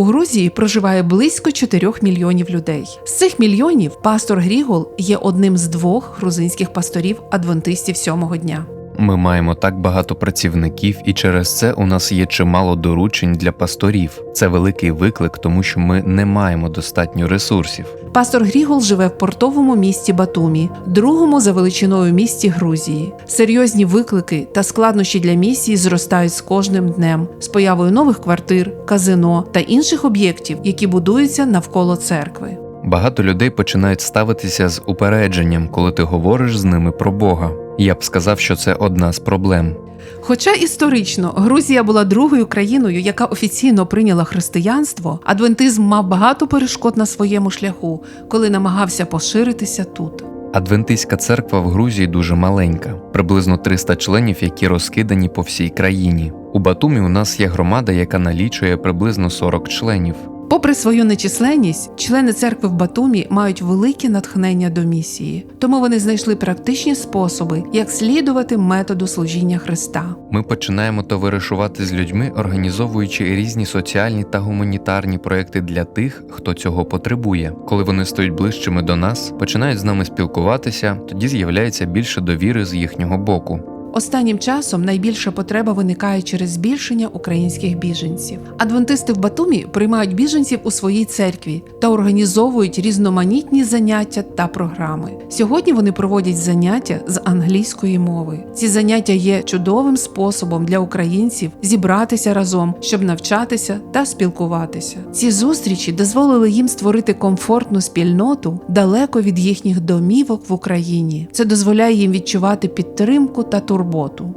У Грузії проживає близько 4 мільйонів людей. З цих мільйонів пастор Грігол є одним з двох грузинських пасторів адвентистів сьомого дня. Ми маємо так багато працівників, і через це у нас є чимало доручень для пасторів. Це великий виклик, тому що ми не маємо достатньо ресурсів. Пастор Грігол живе в портовому місті Батумі, другому за величиною місті Грузії. Серйозні виклики та складнощі для місії зростають з кожним днем з появою нових квартир, казино та інших об'єктів, які будуються навколо церкви. Багато людей починають ставитися з упередженням, коли ти говориш з ними про Бога. Я б сказав, що це одна з проблем. Хоча історично Грузія була другою країною, яка офіційно прийняла християнство, адвентизм мав багато перешкод на своєму шляху, коли намагався поширитися тут. Адвентистська церква в Грузії дуже маленька, приблизно 300 членів, які розкидані по всій країні. У Батумі у нас є громада, яка налічує приблизно 40 членів. Попри свою нечисленність, члени церкви в Батумі мають велике натхнення до місії, тому вони знайшли практичні способи, як слідувати методу служіння Христа. Ми починаємо товаришувати з людьми, організовуючи різні соціальні та гуманітарні проекти для тих, хто цього потребує. Коли вони стають ближчими до нас, починають з нами спілкуватися, тоді з'являється більше довіри з їхнього боку. Останнім часом найбільша потреба виникає через збільшення українських біженців. Адвентисти в Батумі приймають біженців у своїй церкві та організовують різноманітні заняття та програми. Сьогодні вони проводять заняття з англійської мови. Ці заняття є чудовим способом для українців зібратися разом, щоб навчатися та спілкуватися. Ці зустрічі дозволили їм створити комфортну спільноту далеко від їхніх домівок в Україні. Це дозволяє їм відчувати підтримку та турботу.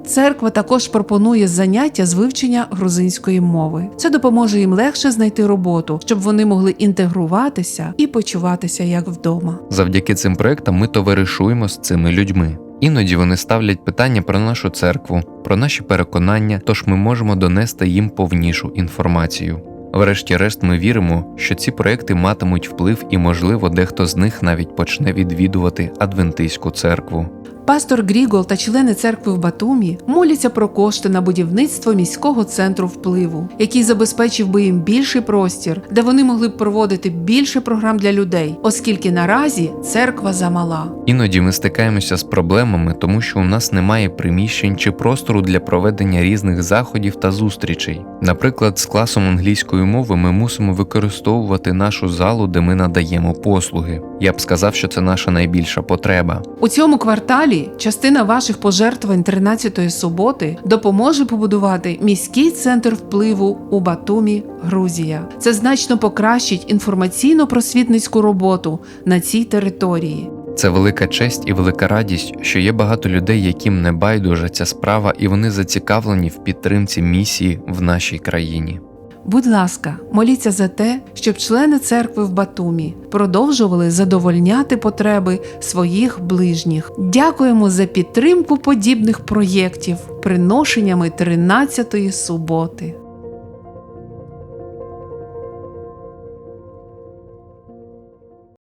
Церква також пропонує заняття з вивчення грузинської мови. Це допоможе їм легше знайти роботу, щоб вони могли інтегруватися і почуватися як вдома. Завдяки цим проектам ми товаришуємо з цими людьми. Іноді вони ставлять питання про нашу церкву, про наші переконання, тож ми можемо донести їм повнішу інформацію. Врешті-решт, ми віримо, що ці проекти матимуть вплив, і, можливо, дехто з них навіть почне відвідувати адвентистську церкву. Пастор Грігол та члени церкви в Батумі моляться про кошти на будівництво міського центру впливу, який забезпечив би їм більший простір, де вони могли б проводити більше програм для людей, оскільки наразі церква замала. Іноді ми стикаємося з проблемами, тому що у нас немає приміщень чи простору для проведення різних заходів та зустрічей. Наприклад, з класом англійської мови ми мусимо використовувати нашу залу, де ми надаємо послуги. Я б сказав, що це наша найбільша потреба. У цьому кварталі частина ваших пожертвувань 13-ї суботи допоможе побудувати міський центр впливу у Батумі, Грузія. Це значно покращить інформаційно-просвітницьку роботу на цій території. Це велика честь і велика радість, що є багато людей, яким не байдужа ця справа, і вони зацікавлені в підтримці місії в нашій країні. Будь ласка, моліться за те, щоб члени церкви в Батумі продовжували задовольняти потреби своїх ближніх. Дякуємо за підтримку подібних проєктів приношеннями 13-ї суботи.